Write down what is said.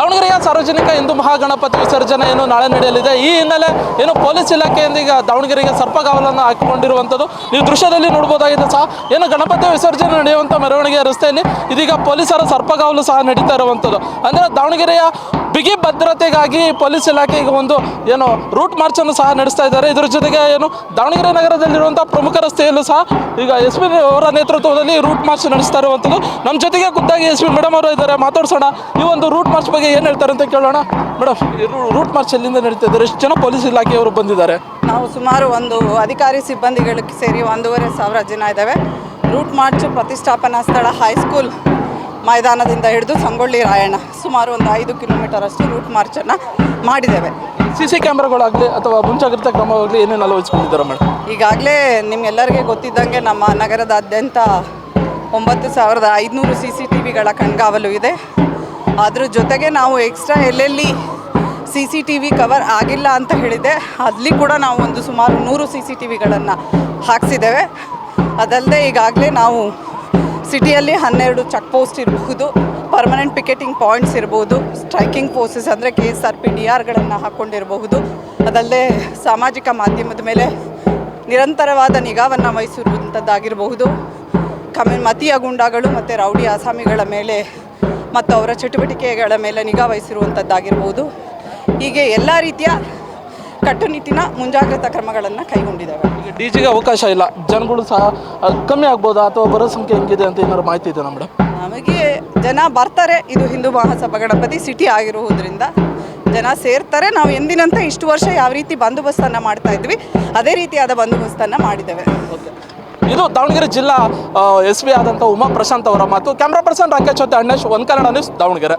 ದಾವಣಗೆರೆಯ ಸಾರ್ವಜನಿಕ ಹಿಂದೂ ಮಹಾಗಣಪತಿ ವಿಸರ್ಜನೆ ಏನು ನಾಳೆ ನಡೆಯಲಿದೆ. ಈ ಹಿನ್ನೆಲೆ ಏನು ಪೊಲೀಸ್ ಇಲಾಖೆಯಿಂದ ಈಗ ದಾವಣಗೆರೆಗೆ ಸರ್ಪಗಾವಲನ್ನು ಹಾಕಿಕೊಂಡಿರುವಂಥದ್ದು ನೀವು ದೃಶ್ಯದಲ್ಲಿ ನೋಡ್ಬೋದಾಗಿದೆ ಸಹ. ಏನು ಗಣಪತಿ ವಿಸರ್ಜನೆ ನಡೆಯುವಂಥ ಮೆರವಣಿಗೆ ರಸ್ತೆಯಲ್ಲಿ ಇದೀಗ ಪೊಲೀಸರ ಸರ್ಪಗಾವಲು ಸಹ ನಡೀತಾ ಇರುವಂಥದ್ದು. ಅಂದರೆ ದಾವಣಗೆರೆಯ ಬಿಗಿ ಭದ್ರತೆಗಾಗಿ ಪೊಲೀಸ್ ಇಲಾಖೆ ಈಗ ಒಂದು ಏನು ರೂಟ್ ಮಾರ್ಚ್ ಅನ್ನು ಸಹ ನಡೆಸ್ತಾ ಇದ್ದಾರೆ. ಇದರ ಜೊತೆಗೆ ಏನು ದಾವಣಗೆರೆ ನಗರದಲ್ಲಿರುವಂಥ ಪ್ರಮುಖ ರಸ್ತೆಯಲ್ಲೂ ಸಹ ಈಗ ಎಸ್ ಪಿ ಅವರ ನೇತೃತ್ವದಲ್ಲಿ ರೂಟ್ ಮಾರ್ಚ್ ನಡೆಸ್ತಾ ಇರುವಂಥದ್ದು. ನಮ್ಮ ಜೊತೆಗೆ ಖುದ್ದಾಗಿ ಎಸ್ ಪಿ ಮೇಡಮ್ ಅವರು ಇದ್ದಾರೆ. ಮಾತಾಡ್ಸೋಣ. ಈ ಒಂದು ರೂಟ್ ಮಾರ್ಚ್ ಬಗ್ಗೆ ಏನು ಹೇಳ್ತಾರೆ ಅಂತ ಕೇಳೋಣ. ಮೇಡಮ್ ರೂಟ್ ಮಾರ್ಚ್ ಎಲ್ಲಿಂದ ನಡೀತಾ ಇದ್ದಾರೆ ಎಷ್ಟು ಜನ ಪೊಲೀಸ್ ಇಲಾಖೆಯವರು ಬಂದಿದ್ದಾರೆ. ನಾವು ಸುಮಾರು ಒಂದು ಅಧಿಕಾರಿ ಸಿಬ್ಬಂದಿಗಳಿಗೆ ಸೇರಿ ಒಂದೂವರೆ ಸಾವಿರ ಜನ ಇದ್ದಾವೆ. ರೂಟ್ ಮಾರ್ಚ್ ಪ್ರತಿಷ್ಠಾಪನಾ ಸ್ಥಳ ಹೈಸ್ಕೂಲ್ ಮೈದಾನದಿಂದ ಹಿಡಿದು ಸಂಗೊಳ್ಳಿ ರಾಯಣ್ಣ ಸುಮಾರು ಒಂದು ಐದು ಕಿಲೋಮೀಟರ್ ಅಷ್ಟು ರೂಟ್ ಮಾರ್ಚನ್ನು ಮಾಡಿದ್ದೇವೆ. ಸಿ ಸಿ ಕ್ಯಾಮ್ರಾಗಳಾಗಲಿ ಅಥವಾ ಮುಂಜಾಗ್ರತಾ ಕ್ರಮವಾಗಲಿ ಏನೇನು ಅಳವಡಿಸ್ಕೊಂಡಿದ್ದಾರೆ ಮೇಡಮ್? ಈಗಾಗಲೇ ನಿಮ್ಗೆಲ್ಲರಿಗೆ ಗೊತ್ತಿದ್ದಂಗೆ ನಮ್ಮ ನಗರದಾದ್ಯಂತ ಒಂಬತ್ತು ಸಾವಿರದ ಐದುನೂರು ಸಿ ಸಿ ಟಿ ವಿಗಳ ಕಣ್ಗಾವಲು ಇದೆ. ಅದ್ರ ಜೊತೆಗೆ ನಾವು ಎಕ್ಸ್ಟ್ರಾ ಎಲ್ಲೆಲ್ಲಿ C C T V cover ಆಗಿಲ್ಲ ಅಂತ ಹೇಳಿದೆ ಅಲ್ಲಿ ಕೂಡ ನಾವು ಒಂದು ಸುಮಾರು ನೂರು ಸಿ ಸಿ ಟಿ ವಿಗಳನ್ನು ಹಾಕ್ಸಿದ್ದೇವೆ. ಅದಲ್ಲದೆ ಈಗಾಗಲೇ ನಾವು ಸಿಟಿಯಲ್ಲಿ ಹನ್ನೆರಡು ಚೆಕ್ ಪೋಸ್ಟ್ ಇರಬಹುದು ಪರ್ಮನೆಂಟ್ ಪಿಕೆಟಿಂಗ್ ಪಾಯಿಂಟ್ಸ್ ಇರ್ಬೋದು ಸ್ಟ್ರೈಕಿಂಗ್ ಫೋರ್ಸಸ್ ಅಂದರೆ K S R P D ಆರ್ಗಳನ್ನು ಹಾಕ್ಕೊಂಡಿರಬಹುದು ಅದಲ್ಲದೆ ಸಾಮಾಜಿಕ ಮಾಧ್ಯಮದ ಮೇಲೆ ನಿರಂತರವಾದ ನಿಗಾವನ್ನು ವಹಿಸಿರುವಂಥದ್ದಾಗಿರಬಹುದು ಕಮಿ ಮತೀಯ ಗುಂಡಾಗಳು ಮತ್ತು ರೌಡಿ ಆಸಾಮಿಗಳ ಮೇಲೆ ಮತ್ತು ಅವರ ಚಟುವಟಿಕೆಗಳ ಮೇಲೆ ನಿಗಾ ವಹಿಸಿರುವಂಥದ್ದಾಗಿರ್ಬೋದು ಹೀಗೆ ಎಲ್ಲ ರೀತಿಯ ಕಟ್ಟುನಿಟ್ಟಿನ ಮುಂಜಾಗ್ರತಾ ಕ್ರಮಗಳನ್ನು ಕೈಗೊಂಡಿದ್ದಾವೆ. ಈಗ ಡಿ ಜಿಗೆ ಅವಕಾಶ ಇಲ್ಲ. ಜನಗಳು ಸಹ ಕಮ್ಮಿ ಆಗ್ಬೋದಾ ಅಥವಾ ಬರೋ ಸಂಖ್ಯೆ ಹೆಂಗಿದೆ ಅಂತ ಏನಾದ್ರು ಮಾಹಿತಿ ಇದೆ ಮೇಡಮ್ ನಮಗೆ ಜನ ಬರ್ತಾರೆ ಇದು ಹಿಂದೂ ಮಹಾಸಭಾ ಗಣಪತಿ ಸಿಟಿ ಆಗಿರುವುದರಿಂದ. ಜನ ಸೇರ್ತಾರೆ ನಾವು ಎಂದಿನಂತೆ ಇಷ್ಟು ವರ್ಷ ಯಾವ ರೀತಿ ಬಂದೋಬಸ್ತನ್ನು ಮಾಡ್ತಾ ಇದ್ವಿ ಅದೇ ರೀತಿಯಾದ ಬಂದೋಬಸ್ತನ್ನು ಮಾಡಿದ್ದೇವೆ. ಇದು ದಾವಣಗೆರೆ ಜಿಲ್ಲಾ ಎಸ್ ಪಿ ಆದಂಥ ಉಮಾ ಪ್ರಶಾಂತ್ ಅವರ ಮಾತು. ಕ್ಯಾಮ್ರಾ ಪರ್ಸನ್ ರಾಕೇಶ್ ಜೊತೆ ಅಣ್ಣೇಶ್ ಒಂದ್ ಕನ್ನಡ ನ್ಯೂಸ್ ದಾವಣಗೆರೆ.